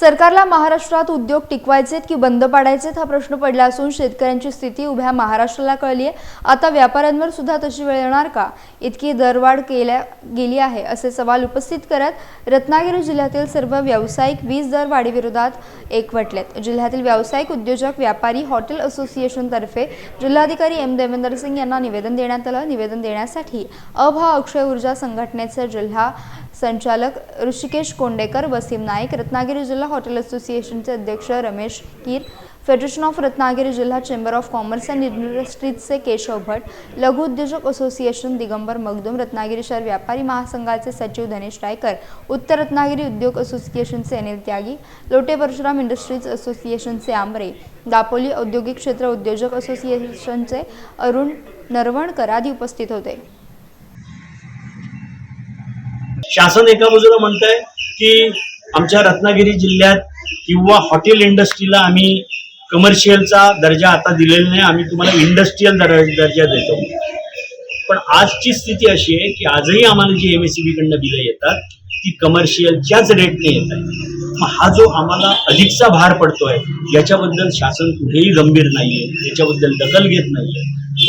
सरकारला महाराष्ट्रात उद्योग टिकवायचेत की बंद पाडायचेत हा प्रश्न पडला असून शेतकऱ्यांची स्थिती उभ्या महाराष्ट्राला कळली आहे. आता व्यापाऱ्यांवर सुद्धा तशी वेळ येणार का? इतकी दरवाढ केल्या गेली आहे असे सवाल उपस्थित करत रत्नागिरी जिल्ह्यातील सर्व व्यावसायिक वीज दर वाढीविरोधात एकवटलेत. जिल्ह्यातील व्यावसायिक उद्योजक व्यापारी हॉटेल असोसिएशनतर्फे जिल्हाधिकारी एम देवेंदर सिंग यांना निवेदन देण्यात आलं. निवेदन देण्यासाठी अभा अक्षय ऊर्जा संघटनेचे जिल्हा संचालक ऋषिकेश कोंडेकर वसीम नाईक रत्नागिरी जिल्हा हॉटेल असोसिएशनचे अध्यक्ष रमेश कीर फेडरेशन ऑफ रत्नागिरी जिल्हा चेंबर ऑफ कॉमर्स अँड इंडस्ट्रीजचे केशव भट लघु उद्योजक असोसिएशन दिगंबर मगदुम रत्नागिरी शहर व्यापारी महासंघाचे सचिव धनेश रायकर उत्तर रत्नागिरी उद्योग असोसिएशनचे अनिल त्यागी लोटे परशुराम इंडस्ट्रीज असोसिएशनचे आमरे दापोली औद्योगिक क्षेत्र उद्योजक असोसिएशनचे अरुण नरवणकर आदी उपस्थित होते. शासन एका बाजूला म्हणत आहे की आमच्या रत्नागिरी जिल्ह्यात किंवा हॉटेल इंडस्ट्रीला आम्ही कमर्शियलचा दर्जा आता दिलेला नाही आम्ही तुम्हाला इंडस्ट्रीयल दर्जा देतो. पण आजची स्थिती अशी आहे की आजही आम्हाला जी एम एस सी कडनं बिलं येतात ती कमर्शियलच्याच रेटने येत आहे मग हा जो आम्हाला अधिकचा भार पडतोय याच्याबद्दल शासन कुठेही गंभीर नाहीये याच्याबद्दल दखल घेत नाहीये.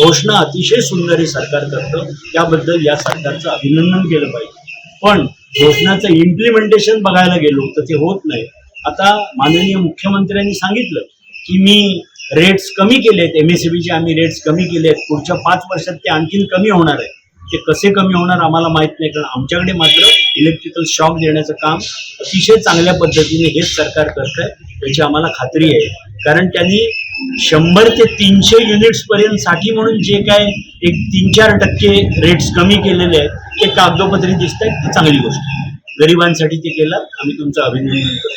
घोषणा अतिशय सुंदर हे सरकार करतं त्याबद्दल या सरकारचं अभिनंदन केलं पाहिजे. पण घोषणाचं इम्प्लिमेंटेशन बघायला गेलो तर ते होत नाही. आता माननीय मुख्यमंत्र्यांनी सांगितलं की मी रेट्स कमी केले आहेत एम एस आम्ही रेट्स कमी केले आहेत पुढच्या पाच वर्षात ते आणखीन कमी होणार आहे. ते कसे कमी होणार आम्हाला माहीत नाही कारण आमच्याकडे मात्र इलेक्ट्रिकल शॉक देण्याचं काम अतिशय चांगल्या पद्धतीने हेच सरकार करत आहे याची आम्हाला खात्री आहे. कारण त्यांनी शंभर ते तीनशे युनिट्स पर्यंत साठी म्हणून जे काय एक तीन चार टक्के रेट्स कमी केलेले आहेत ते कागदोपत्री दिसत आहेत ती चांगली गोष्ट गरिबांसाठी ते केलं आम्ही तुमचं अभिनंदन करतो.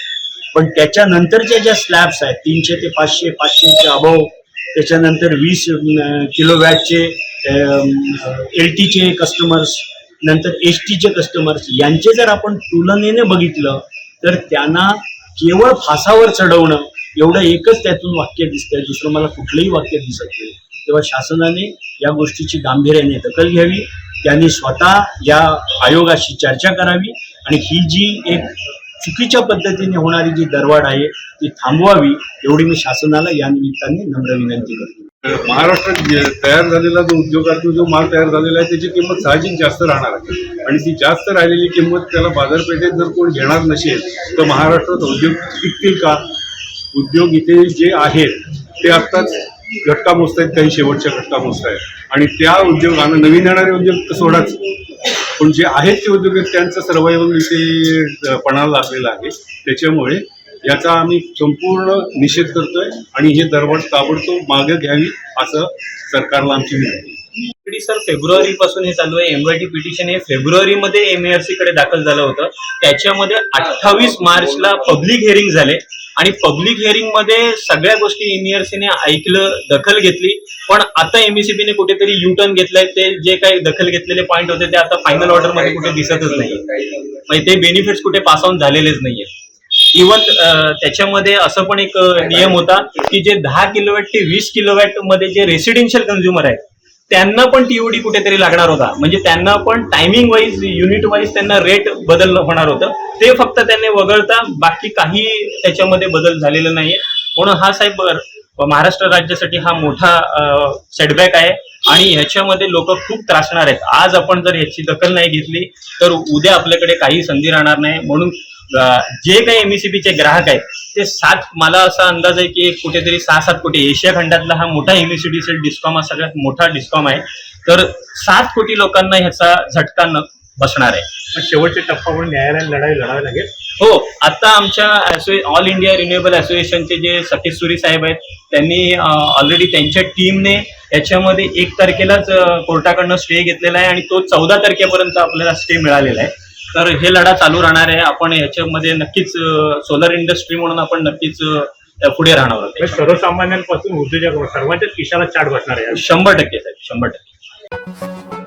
पण त्याच्यानंतरच्या ज्या स्लॅब्स आहेत तीनशे ते पाचशे पाचशेचे अभाव त्याच्यानंतर वीस किलो वॅटचे एल टीचे कस्टमर्स नंतर एस टीचे कस्टमर्स यांचे जर आपण तुलनेने बघितलं तर त्यांना केवळ फासावर चढवणं एवढं एकच त्यातून वाक्य दिसतंय दुसरं मला कुठलंही वाक्य दिसत नाही. तेव्हा शासनाने या गोष्टीची गांभीर्याने दखल घ्यावी त्यांनी स्वतः या आयोगाशी चर्चा करावी आणि ही जी एक चुकीच्या पद्धतीने होणारी जी दरवाढ आहे ती थांबवावी एवढी मी शासनाला या निमित्ताने नम्र विनंती करतो. महाराष्ट्रात तयार झालेला जो उद्योगातून जो माल तयार झालेला आहे त्याची किंमत साहजिक जास्त राहणार आहे. आणि ती जास्त राहिलेली किंमत त्याला बाजारपेठेत जर कोण घेणार नसेल तर महाराष्ट्रात उद्योग टिकतील का? उद्योग इथे जे आहेत ते आत्ताच घटका मोजत आहेत काही शेवटच्या घटका मोजत आहेत. आणि त्या उद्योगानं नवीन येणारे उद्योग तर सोडाच. पण जे आहेत ते उद्योग आहेत त्यांचं सर्वायवल इथे पणाला लागलेलं आहे. त्याच्यामुळे याचा आम्ही संपूर्ण निषेध करतोय आणि हे दरवाढ ताबडतोब मागे घ्यावी असं सरकारला आमची विनंती आहे. सर फेब्रुवारी पासून हे चालू आहे. एमआयटी पिटिशन हे फेब्रुवारीमध्ये एमएआरसी कडे दाखल झालं होतं. त्याच्यामध्ये अठ्ठावीस मार्चला पब्लिक हिअरिंग झाले. आणि पब्लिक हिअरिंगमध्ये सगळ्या गोष्टी एमईआरसीने ऐकलं दखल घेतली. पण आता एमईसीबीने कुठेतरी युटर्न घेतलाय ते जे काही दखल घेतलेले पॉईंट होते ते आता फायनल ऑर्डरमध्ये कुठे दिसतच नाही म्हणजे ते बेनिफिट्स कुठे पास ऑन झालेलेच नाहीये. इवन त्याच्यामध्ये असं पण एक नियम होता की जे दहा किलोवॅट ते वीस किलोवॅटमध्ये जे रेसिडेन्शियल कन्झ्युमर आहेत त्यांना पण टीओडी कुठेतरी लागणार होता. म्हणजे त्यांना पण टायमिंग वाईज युनिट वाईज त्यांना रेट बदल होणार होतं. ते फक्त त्यांनी वगळता बाकी काही त्याच्यामध्ये बदल झालेला नाहीये. म्हणून हा साहेब महाराष्ट्र राज्यासाठी हा मोठा सेटबॅक आहे. आणि ह्याच्यामध्ये लोक खूप त्रासणार आहेत. आज आपण जर ह्याची दखल नाही घेतली तर उद्या आपल्याकडे काही संधी राहणार नाही. म्हणून जे काही एमईसीबीचे ग्राहक आहेत ते सात मला असा अंदाज आहे की कुठेतरी सहा सात कोटी. एशिया खंडातला हा मोठा एमईसीबीचा डिस्कॉम हा सगळ्यात मोठा डिस्कॉम आहे. तर सात कोटी लोकांना ह्याचा झटका न बसणार आहे. पण शेवटच्या टप्प्यावर न्यायालयात लढाई लढावी लागेल. हो आता आमच्या ऑल इंडिया रिन्युएबल असोसिएशनचे जे सतीश सुरी साहेब आहेत त्यांनी ऑलरेडी त्यांच्या टीमने याच्यामध्ये एक तारखेलाच कोर्टाकडनं स्टे घेतलेला आहे आणि तो चौदा तारखेपर्यंत आपल्याला स्टे मिळालेला आहे. तर हे लढा चालू राहणार आहे. आपण याच्यामध्ये नक्कीच सोलर इंडस्ट्री म्हणून आपण नक्कीच पुढे राहणार आहोत. म्हणजे सर्वसामान्यांपासून उद्योजक सर्वांच्याच किशाला चाट बसणार आहे. शंभर टक्के साहेब शंभर टक्के.